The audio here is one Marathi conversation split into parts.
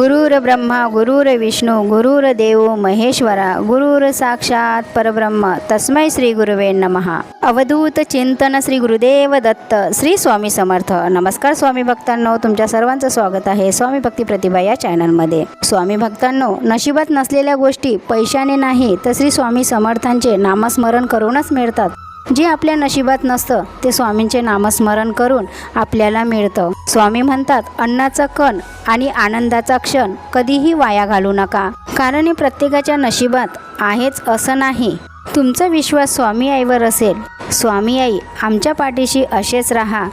गुरुर ब्रह्मा गुरुर विष्णू गुरुर देव महेश्वरा गुरुर साक्षात परब्रह्म. तस्मै श्री गुरुवे नमहा अवधूत चिंतन श्री गुरुदेव दत्त श्री स्वामी समर्थ. नमस्कार स्वामी भक्तांनो तुमच्या सर्वांचं स्वागत आहे स्वामी भक्ती प्रतिभा या चॅनलमध्ये. स्वामी भक्तांनो नशिबात नसलेल्या गोष्टी पैशाने नाही तर श्री स्वामी समर्थांचे नामस्मरण करूनच मिळतात. जे आपल्या नशिबात नसतं ते स्वामींचे नामस्मरण करून आपल्याला मिळतं. स्वामी म्हणतात अन्नाचा कण आणि आनंदाचा क्षण कधीही वाया घालू नका. कारण हे प्रत्येकाच्या नशिबात आहेच असं नाही. तुमचा विश्वास स्वामी आईवर असेल. स्वामी आई आमच्या पाठीशी असेच राहा.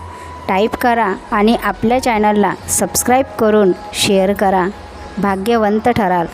टाईप करा आणि आपल्या चॅनलला सबस्क्राईब करून शेअर करा. भाग्यवंत ठराल.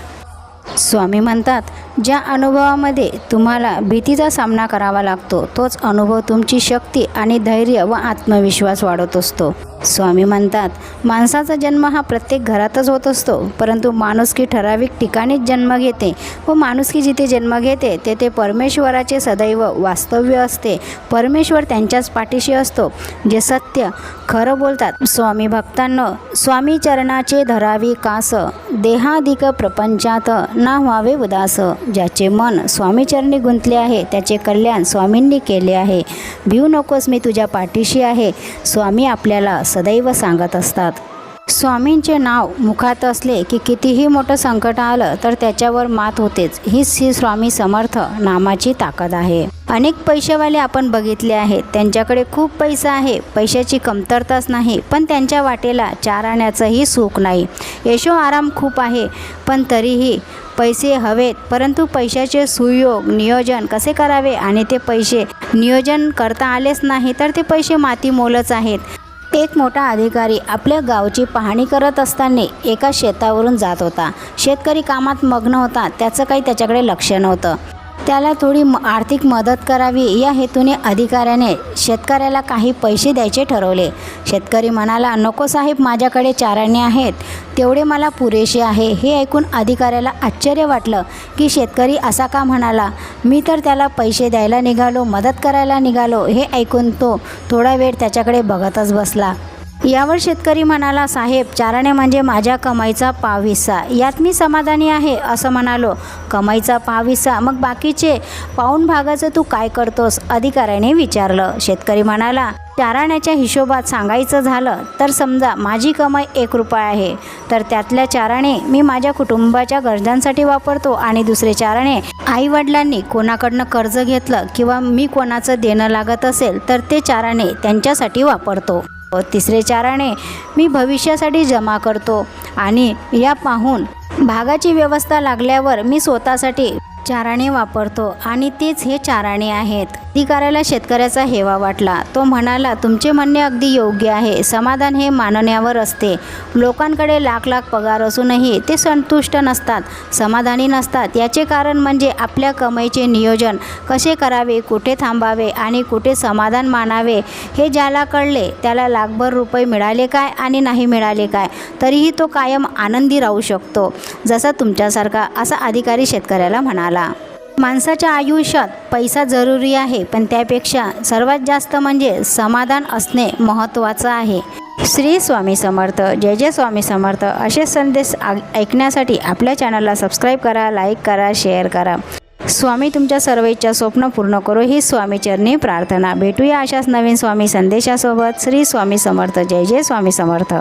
स्वामी म्हणतात ज्या अनुभवामध्ये तुम्हाला भीतीचा सामना करावा लागतो तोच अनुभव तुमची शक्ती आणि धैर्य व आत्मविश्वास वाढवत असतो. स्वामी म्हणतात माणसाचा जन्म हा प्रत्येक घरातच होत असतो परंतु माणुसकी ठराविक ठिकाणीच जन्म घेते व माणुसकी जिथे जन्म घेते तेथे परमेश्वराचे सदैव वास्तव्य असते. परमेश्वर त्यांच्याच पाठीशी असतो जे सत्य खरं बोलतात. स्वामी भक्तांनो स्वामी चरणाचे धरावी कास देहाधिक प्रपंचात ना व्हावे उदास. ज्याचे मन स्वामीचरणी गुंतले आहे त्याचे कल्याण स्वामींनी केले आहे. भिऊ नकोस मी तुझ्या पाठीशी आहे. स्वामी आपल्याला सदैव सांगत असतात. स्वामींचे नाव मुखात असले की कितीही मोठं संकट आलं तर त्याच्यावर मात होतेच. हीच ही स्वामी समर्थ नामाची ताकद आहे. अनेक पैसेवाले आपण बघितले आहेत. त्यांच्याकडे खूप पैसा आहे. पैशाची कमतरताच नाही. पण त्यांच्या वाटेला चार आण्याचंही सुख नाही. यशो आराम खूप आहे. पण तरीही पैसे हवेत. परंतु पैशाचे सुयोग नियोजन कसे करावे? आणि ते पैसे नियोजन करता आलेच नाही तर ते पैसे माती मोलच आहेत. एक मोठा अधिकारी आपल्या गावची पाहणी करत असताना एका शेतावरून जात होता. शेतकरी कामात मग्न होता त्याचं काही त्याच्याकडे लक्ष नव्हतं. त्याला थोडी म आर्थिक मदत करावी. या हेतूने अधिकाऱ्याने शेतकऱ्याला काही पैसे द्यायचे ठरवले. शेतकरी म्हणाला नको साहेब माझ्याकडे चाराणे आहेत. तेवढे मला पुरेसे आहे. हे ऐकून अधिकाऱ्याला आश्चर्य वाटलं की शेतकरी असा का म्हणाला मी तर त्याला पैसे द्यायला निघालो मदत करायला निघालो. हे ऐकून तो थोडा वेळ त्याच्याकडे बघतच बसला. यावर शेतकरी म्हणाला साहेब चारणे म्हणजे माझ्या कमाईचा पाव हिस्सा यात मी समाधानी आहे असं म्हणालो. कमाईचा पाव हिस्सा मग बाकीचे पाऊन भागाचं तू काय करतोस? अधिकाऱ्याने विचारलं. शेतकरी म्हणाला चाराण्याच्या हिशोबात सांगायचं झालं तर समजा माझी कमाई एक रुपया आहे तर त्यातल्या चाराणे मी माझ्या कुटुंबाच्या गरजांसाठी वापरतो आणि दुसरे चाराणे आई वडिलांनी कोणाकडनं कर्ज घेतलं किंवा मी कोणाचं देणं लागत असेल तर ते चाराणे त्यांच्यासाठी वापरतो. तिसरे चाराणे मी भविष्यासाठी जमा करतो आणि या पाहून भागाची व्यवस्था लागल्यावर मी स्वतःसाठी चाराणे वापरतो आणि तेच हे चाराणे आहेत. अधिकाऱ्याला शेतकऱ्याचा हेवा वाटला. तो म्हणाला तुमचे म्हणणे अगदी योग्य आहे. समाधान हे मानण्यावर असते. लोकांकडे लाख लाख पगार असूनही ते संतुष्ट नसतात समाधानी नसतात. याचे कारण म्हणजे आपल्या कमाईचे नियोजन कसे करावे कुठे थांबावे आणि कुठे समाधान मानावे हे ज्याला कळले त्याला लाखभर रुपये मिळाले काय आणि नाही मिळाले काय तरीही तो कायम आनंदी राहू शकतो जसा तुमच्यासारखा असा अधिकारी शेतकऱ्याला म्हणाला. माणसाच्या आयुष्यात पैसा जरुरी आहे पण त्यापेक्षा सर्वात जास्त म्हणजे समाधान असणे महत्त्वाचं आहे. श्री स्वामी समर्थ जय जय स्वामी समर्थ. असे संदेश ऐकण्यासाठी आपल्या चॅनलला सबस्क्राईब करा लाईक करा शेअर करा. स्वामी तुमच्या सर्व इच्छा स्वप्न पूर्ण करो. ही स्वामीचरणी प्रार्थना. भेटूया अशाच नवीन स्वामी संदेशासोबत. श्री स्वामी समर्थ जय जय स्वामी समर्थ.